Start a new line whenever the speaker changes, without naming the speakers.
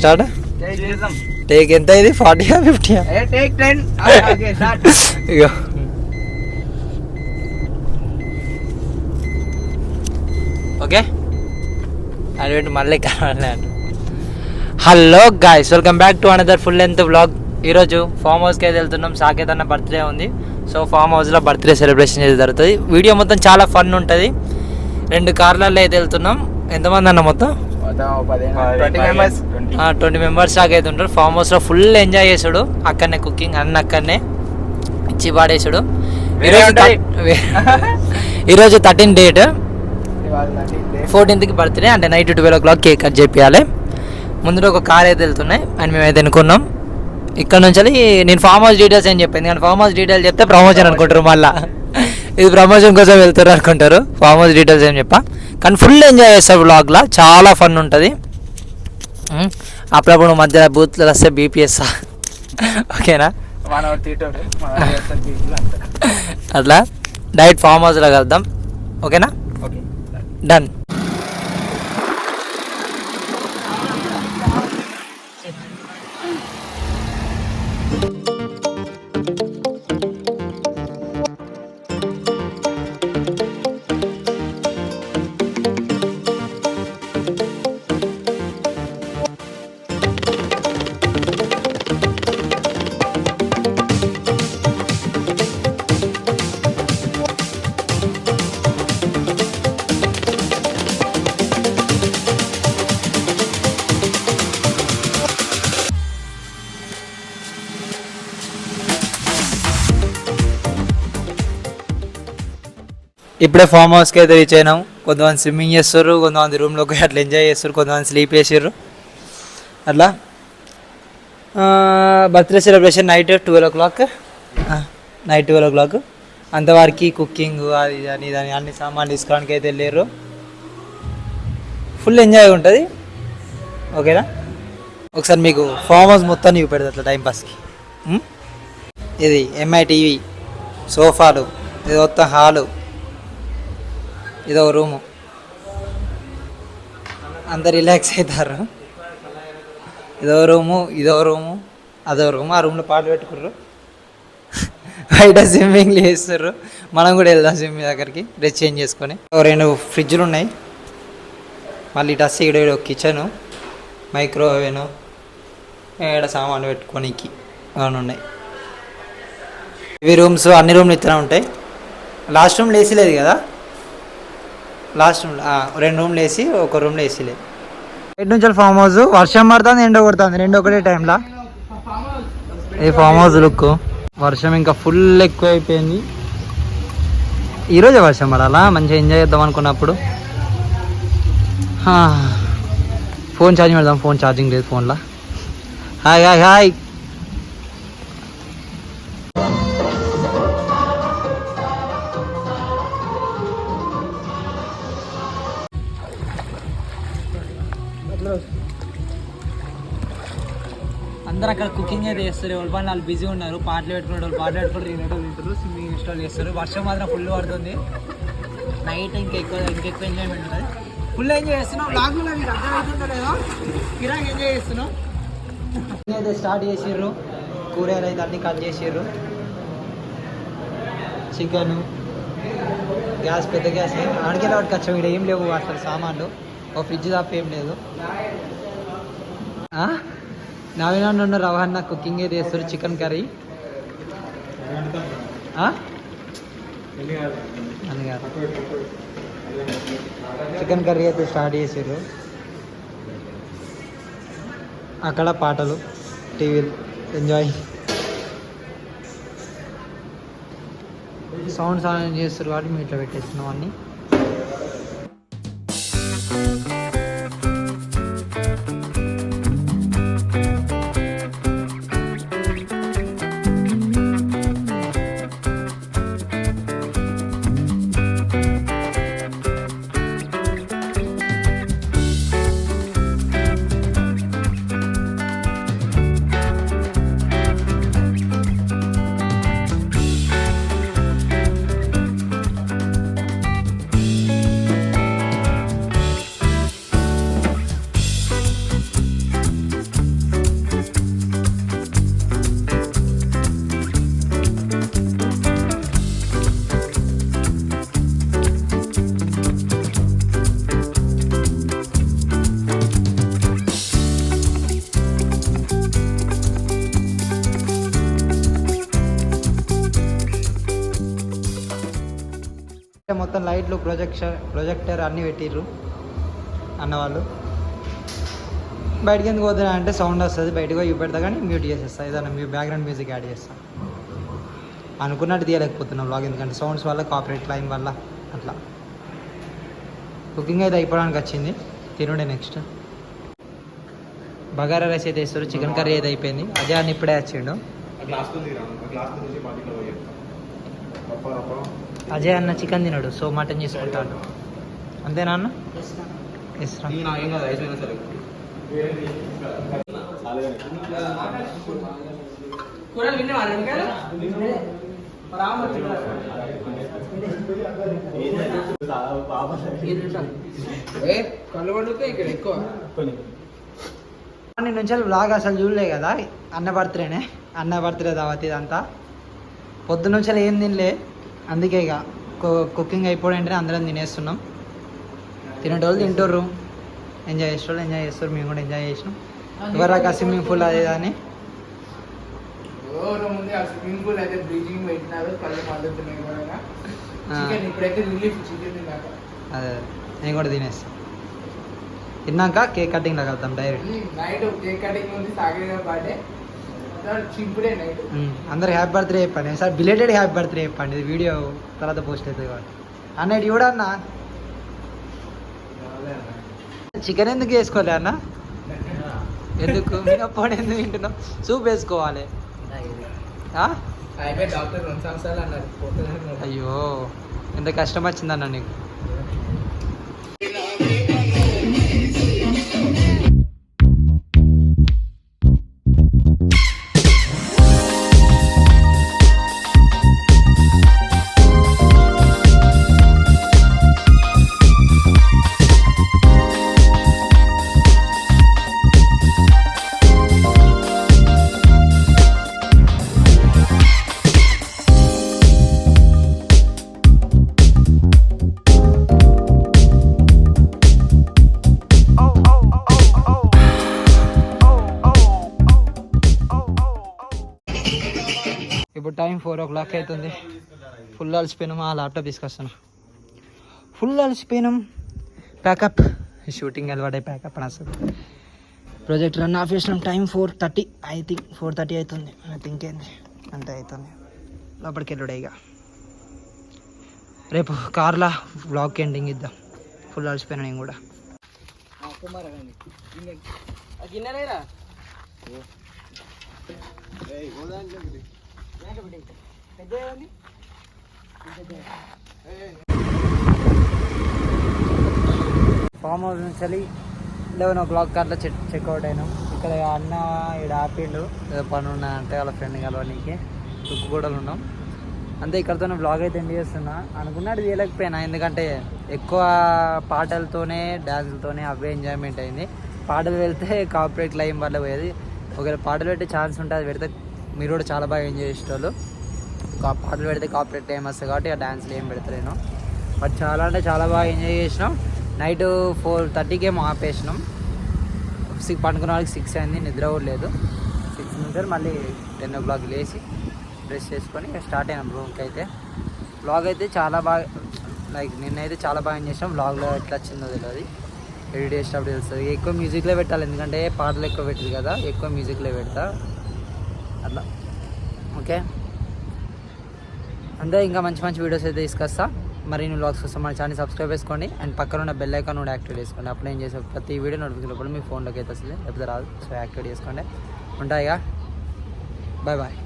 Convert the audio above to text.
Start take ఎంత ఇది? ఫార్టీయా ఫిఫ్టీయా ఇగో. Okay అటువంటి మళ్ళీ కావాలి hello guys welcome back to another full length vlog ఈరోజు ఫామ్ హౌస్కి అయితే వెళ్తున్నాం. సాకేత్ అన్న బర్త్డే ఉంది. సో ఫామ్ హౌస్లో బర్త్డే సెలబ్రేషన్ చేసి జరుగుతుంది. వీడియో మొత్తం చాలా ఫన్ ఉంటుంది. రెండు కార్లలో అయితే వెళ్తున్నాం. ఎంతమంది అన్న మొత్తం?
ట్వంటీ మెంబర్స్
ట్వంటీ మెంబర్స్ దాకా అయితే ఉంటారు. ఫామ్ హౌస్లో ఫుల్ ఎంజాయ్ చేసాడు. అక్కడనే కుకింగ్ అన్న అక్కడనే ఇచ్చి పాడేసాడు. ఈరోజు థర్టీన్ డేట్ ఫోర్టీన్త్కి బర్త్డే అంటే night twelve o'clock cake cut చేపియాలి. ముందు ఒక కార్ అయితే వెళ్తున్నాయి అని మేము అయితే అనుకున్నాం. ఇక్కడ నుంచి నేను ఫామ్ హౌస్ డీటెయిల్స్ ఏం చెప్పాను. కానీ ఫామ్ హౌస్ డీటెయిల్స్ చెప్తే ప్రమోషన్ అనుకుంటారు మళ్ళా. ఇది ప్రమోషన్ కోసం వెళ్తారు అనుకుంటారు. ఫామ్ హౌస్ డీటెయిల్స్ ఏం చెప్పా. కానీ ఫుల్ ఎంజాయ్ చేస్తారు వ్లాగ్లో చాలా ఫన్ ఉంటుంది. అప్పుడప్పుడు మధ్యలో బూత్లు వస్తే బీపీఎస్ ఓకేనా? అట్లా. డైరెక్ట్ ఫామ్ హౌస్లో కలుద్దాం. ఓకేనా?
ఓకే.
డన్ ఇప్పుడే ఫామ్ హౌస్కి అయితే రీచ్ అయినాం. కొంతమంది స్విమ్మింగ్ చేస్తారు కొంతమంది రూమ్లోకి అట్లా ఎంజాయ్ చేస్తారు కొంతమంది స్లీప్ చేసారు అట్లా. Birthday celebration night twelve o'clock night twelve o'clock అంతవరకు కుకింగ్ అది అని దాని అన్ని సామాన్లు తీసుకోవడానికి అయితే వెళ్ళారు ఫుల్ ఎంజాయ్ ఉంటుంది. ఓకేనా? ఒకసారి మీకు ఫామ్ హౌస్ మొత్తం చూపెడతా అట్లా టైంపాస్కి ఇది ఎంఐ టీవీ సోఫాలు ఇది మొత్తం హాలు. ఇదో రూము. అందరు రిలాక్స్ అవుతారు ఇదో రూము ఇదో రూము అదో రూము. ఆ రూమ్లో పాటలు పెట్టుకుర్రు. బయట స్విమ్మింగ్ చేస్తారు మనం కూడా వెళ్దాం స్విమ్మింగ్ దగ్గరికి డ్రెస్ చేంజ్ చేసుకొని. ఓ రెండు ఫ్రిడ్జ్లు ఉన్నాయి. మళ్ళీ ఇటు వస్తే ఇక్కడ ఒక కిచెను మైక్రోవేవ్ ఇక్కడ సామాన్లు పెట్టుకోనికి అవన్నీ ఉన్నాయి. ఇవి రూమ్స్ అన్ని రూమ్లు ఇత్తనే ఉంటాయి. లాస్ట్ రూమ్లో వేసి లేదు కదా? లాస్ట్ రూమ్ రెండు రూమ్లు వేసి ఒక రూమ్లో వేసిలే. ఎటు నుంచి ఫామ్ హౌస్ వర్షం పడుతుంది ఎండ కొడుతుంది రెండు ఒకటే టైంలో ఈ ఫామ్ హౌస్ లుక్ వర్షం ఇంకా ఫుల్ ఎక్కువ అయిపోయింది ఈరోజే వర్షం పడాలా? మంచిగా ఎంజాయ్ చేద్దాం అనుకున్నప్పుడు. ఫోన్ ఛార్జింగ్ పెడదాం ఫోన్ ఛార్జింగ్ లేదు ఫోన్లో హాయ్ హాయ్ హాయ్ అక్కడ అయితే చేస్తారు. ఎవరి పని వాళ్ళు బిజీ ఉన్నారు. పాటలు పెట్టుకునే వాళ్ళు పాటలు పెట్టుకుంటారు తినేటోళ్ళు తింటారు. స్విమ్మింగ్ ఇన్స్టాల్ చేస్తారు. వర్షం మాత్రం ఫుల్ పడుతుంది. నైట్ ఇంకా ఎక్కువ ఇంకెక్కువ ఎంజాయ్మెంట్ ఉంటుంది. ఫుల్ ఎంజాయ్ చేస్తున్నాం. లాంగ్ మీకు అర్థమవుతుందో లేదో కిరాక్ ఎంజాయ్ చేస్తున్నాం. అయితే స్టార్ట్ చేసిర్రు. కూరగాయలు అయితే అన్ని కట్ చేసిర్రు. చికెన్ గ్యాస్ పెద్ద గ్యాస్ ఆడికెళ్ళి వాటికి వచ్చాం ఇక్కడ ఏం లేవు అసలు సామాన్లు. ఓ ఫ్రిడ్జ్ తప్ప ఏం లేదు. ఆ? నుండి ఉన్న రవాణా కుకింగ్ అయితే చేస్తారు చికెన్ కర్రీ అని చికెన్ కర్రీ అయితే స్టార్ట్ చేసారు అక్కడ పాటలు టీవీలు ఎంజాయ్ సౌండ్స్ ఆన్ చేస్తారు కాబట్టి మేము ఇట్లా పెట్టేస్తున్నాం అన్నీ. మొత్తం లైట్లు ప్రొజెక్షన్ ప్రొజెక్టర్ అన్నీ పెట్టిర్రు అన్నవాళ్ళు. బయటకి ఎందుకు పోతున్నా అంటే సౌండ్ వస్తుంది బయటకు పోయి పెడతా కానీ మ్యూట్ చేసేస్తా. ఏదైనా మీ బ్యాక్గ్రౌండ్ మ్యూజిక్ యాడ్ చేస్తాను అనుకున్నట్టు తీయలేకపోతున్నాం బ్లాగ్ ఎందుకంటే సౌండ్స్ వల్ల కాపరేట్ లైన్ వల్ల అట్లా. కుకింగ్ అయితే అయిపోవడానికి వచ్చింది. తినుడే నెక్స్ట్ బగారా రైస్ అయితే వేస్తారు చికెన్ కర్రీ అయితే అయిపోయింది. అజయ్ అని ఇప్పుడే వచ్చిండు. అజయ్ అన్న చికెన్ తినడు సో మటన్ చేసుకుంటాడు. అంతేనా అన్న అన్ని నుంచి బ్లాగ్ అసలు చూడలే కదా అన్న బర్త్డేనే అన్న బర్త్డే దావత్ ఇదంతా. పొద్దు నుంచి ఏం తినలే. అందుకే ఇక కుకింగ్ అయిపోవడం వెంటనే అందరం తినేస్తున్నాం. తినేటోళ్ళు తింటుర్రు. ఎంజాయ్ చేసేటోళ్ళు ఎంజాయ్ చేస్తారు. మేము కూడా ఎంజాయ్ చేసినాం. ఎవరాక స్విమ్మింగ్ పూల్ అది ఇది అని
ఎవరు ముందు ఆ స్విమ్మింగ్ పూల్ అయితే బ్లీచింగ్ పెట్టినారు. కళ్ళు మండుతున్నాయి కూడా
ఆ.
చికెన్ ఇప్పుడైతే రిలీఫ్ చికెన్ తిన్నాక.
అదే నేను కూడా తినేస్తాం తిన్నాక కేక్ కటింగ్ వెళ్తాం డైరెక్ట్
నైట్ కేక్ కటింగ్ ఉంది సాగర్ బర్త్డే నైట్
అందరు హ్యాపీ బర్త్డే చెప్పండి. సార్ బిలేటెడ్ హ్యాపీ బర్త్డే చెప్పండి. ఇది వీడియో తర్వాత పోస్ట్ అవుతుంది కాబట్టి. అన్నట్టు కూడా అన్న. చికెన్ ఎందుకు వేసుకోలే అన్న? ఎందుకు? మినప్పని ఎందుకు తింటున్నాం సూప్ వేసుకోవాలి. అయ్యో ఎంత కష్టం వచ్చిందన్న నీకు. ఇప్పుడు టైం ఫోర్ ఓ క్లాక్ అవుతుంది. ఫుల్ అలసిపోయినాం. ఆ ల్యాప్టాప్ తీసుకొస్తాను ఫుల్ అలసిపోయినాం. ప్యాకప్ షూటింగ్ అలవాటే ప్యాకప్ అని అసలు. ప్రాజెక్ట్ రన్ ఆఫ్ చేసినాం. Time four thirty I think four thirty అవుతుంది. ఐ థింక్ ఏంది? అంతే అవుతుంది. లోపలికి వెళ్ళుడే ఇక. రేపు కార్లా బ్లాగ్ ఎండింగ్ ఇద్దాం. ఫుల్ అలసిపోయినా నేను కూడా.
గిన్నెలేరా
ఫామ్ హౌస్ నుంచి లెవెన్ ఓ క్లాక్ అట్లా చెక్ చెక్అవుట్ అయినాం. ఇక్కడ అన్న ఇక్కడ ఆపిండు. ఏదో పని ఉన్నా అంటే వాళ్ళ ఫ్రెండ్ కలవడానికి తుక్కు కూడా ఉన్నాం. అంతే ఇక్కడతోనే బ్లాగ్ అయితే ఎండ్ చేస్తున్నా. అనుకున్నాడు తీయలేకపోయినా ఎందుకంటే ఎక్కువ పాటలతోనే డ్యాన్సులతోనే అవే ఎంజాయ్మెంట్ అయింది. పాటలు వెళ్తే కాపరేట్ లైన్ వల్ల పోయేది. ఒకవేళ పాటలు పెట్టే ఛాన్స్ ఉంటుంది అది పెడితే మీరు కూడా చాలా బాగా ఎంజాయ్ చేసేటోళ్ళు. పాటలు పెడితే కాపరేట్ టైం వస్తుంది కాబట్టి ఆ డ్యాన్స్లు ఏం పెడతలేను. బట్ చాలా అంటే చాలా బాగా ఎంజాయ్ చేసినాం. నైట్ ఫోర్ థర్టీకి ఏమో ఆపేసినాం. సిక్స్ పండుకున్న వాళ్ళకి సిక్స్ అయింది నిద్ర కూడా లేదు. సిక్స్ నుంచి మళ్ళీ టెన్ ఓ క్లాక్ లేచి డ్రెస్ చేసుకొని స్టార్ట్ అయినాం రూమ్కి అయితే. బ్లాగ్ అయితే చాలా బాగా లైక్ నిన్నైతే చాలా బాగా ఎంజాయ్ చేసినాం. బ్లాగ్లో ఎట్లా వచ్చిందో తెలియదు ఎడిట్ చేసేటప్పుడు తెలుస్తుంది. ఎక్కువ మ్యూజిక్లో పెట్టాలి. ఎందుకంటే పాటలు ఎక్కువ పెట్టదు కదా ఎక్కువ మ్యూజిక్లో పెడతా. అట్లా. ఓకే? అంతే ఇంకా మంచి మంచి వీడియోస్ అయితే తీసుకొస్తా. మరిన్ని బ్లాగ్స్ కోసం మన ఛానల్ సబ్స్క్రైబ్ చేసుకోండి. అండ్ పక్కన ఉన్న బెల్ ఐకాన్ కూడా యాక్టివేట్ చేసుకోండి. అప్పుడు ఏం చేసే ప్రతి వీడియో నోటిఫికేషన్ కూడా మీ ఫోన్లోకి అయితే వస్తుంది. లేకపోతే రాదు. సో యాక్టివేట్ చేసుకోండి. ఉంటాయిగా బాయ్ బాయ్